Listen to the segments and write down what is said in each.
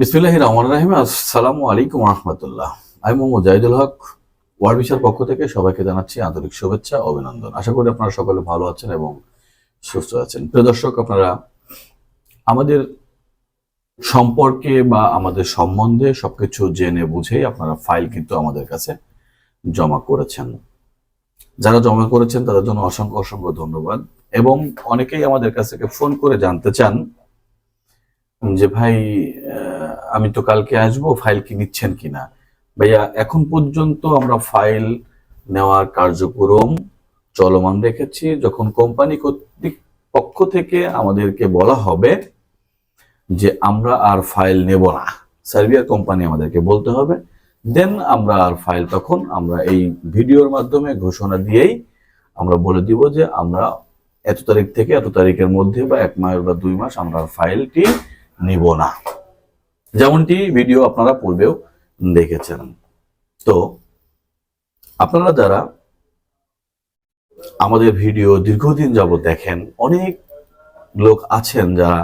বিসমিল্লাহ রহমান রাহিম। আসসালামু আলাইকুম রহমতুল্লাহ। আমি মোহাম্মদ জাহিদুল হক ওয়ার্ড বিশার পক্ষ থেকে সবাইকে জানাচ্ছি আন্তরিক শুভেচ্ছা, অভিনন্দন। আশা করি আপনারা সকলে ভালো আছেন এবং সুস্থ আছেন। প্রিয় দর্শক, আপনারা আমাদের সম্পর্কে বা আমাদের সম্বন্ধে সবকিছু জেনে বুঝেই আপনারা ফাইল কিন্তু আমাদের কাছে জমা করেছেন। যারা জমা করেছেন, তাদের জন্য অসংখ্য অসংখ্য ধন্যবাদ এবং অনেকেই আমাদের কাছ থেকে ফোন করে জানতে চান যে ভাই আমি তো কালকে আসব, ফাইল কি নিচ্ছেন কিনা? ভাইয়া, এখন পর্যন্ত আমরা ফাইল নেওয়ার কার্যক্রম চলমান রেখেছি। যখন কোম্পানি কর্তৃক পক্ষ থেকে আমাদেরকে বলা হবে যে আমরা আর ফাইল নেব না সার্ভিয়ার কোম্পানি আমাদেরকে বলতে হবে। দেন আমরা আর ফাইল, তখন আমরা এই ভিডিওর মাধ্যমে ঘোষণা দিয়েই আমরা বলে দিব যে আমরা এত তারিখ থেকে এত তারিখের মধ্যে বা এক মাস বা দুই মাস আমরা ফাইলটি নিব না। যেমনটি ভিডিও আপনারা পূর্বেও দেখেছেন। তো, আপনারা যারা আমাদের ভিডিও দীর্ঘদিন যাবত দেখেন, অনেক লোক আছেন যারা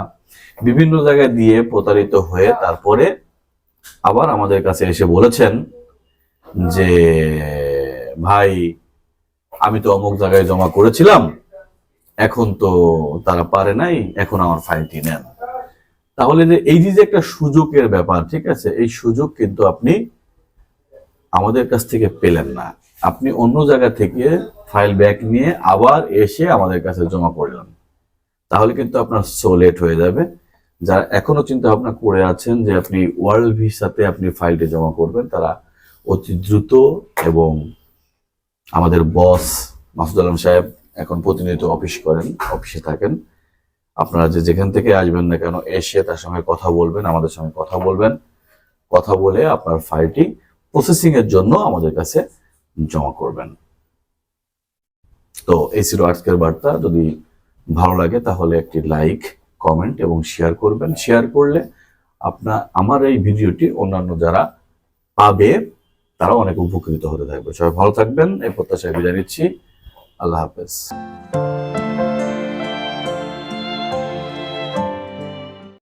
বিভিন্ন জায়গায় দিয়ে প্রতারিত হয়ে তারপরে আবার আমাদের কাছে এসে বলেছেন যে, ভাই, আমি তো অমুক জায়গায় জমা করেছিলাম, এখন তো তারা পারে নাই, এখন আমার ফাইলটি নেন। তাহলে যে এই যে একটা সুযোগের ব্যাপার, ঠিক আছে? এই সুযোগ কিন্তু আপনি আমাদের কাছ থেকে পেলেন না। আপনি অন্য জায়গা থেকে ফাইল ব্যাক নিয়ে আবার এসে আমাদের কাছে জমা করলেন। তাহলে কিন্তু আপনার সো লেট হয়ে যাবে। যারা এখনও চিন্তা ভাবনা করে আছেন যে আপনি ওয়ার্ল্ড ভিসাতে আপনি ফাইলটি জমা করবেন, তারা অতি দ্রুত এবং আমাদের বস মাসুদ আলম সাহেব এখন প্রতিনিয়ত অফিস করেন অফিসে থাকেন। আপনারা যে যেখান থেকে আসবেন না কেন, এসে তার সঙ্গে কথা বলবেন, আমাদের সঙ্গে কথা বলবেন। কথা বলে আপনার ফাইলটি প্রসেসিং এর জন্য আমাদের কাছে জমা করবেন। তো এই ছিল আজকের বার্তা। যদি ভালো লাগে তাহলে একটি লাইক, কমেন্ট এবং শেয়ার করবেন। শেয়ার করলে আপনার আমার এই ভিডিওটি অন্যান্য যারা পাবে তারা অনেক উপকৃত হতে থাকবে। সবাই ভালো থাকবেন। এই প্রত্যাশায় বিদায় নিচ্ছি। আল্লাহ হাফেজ।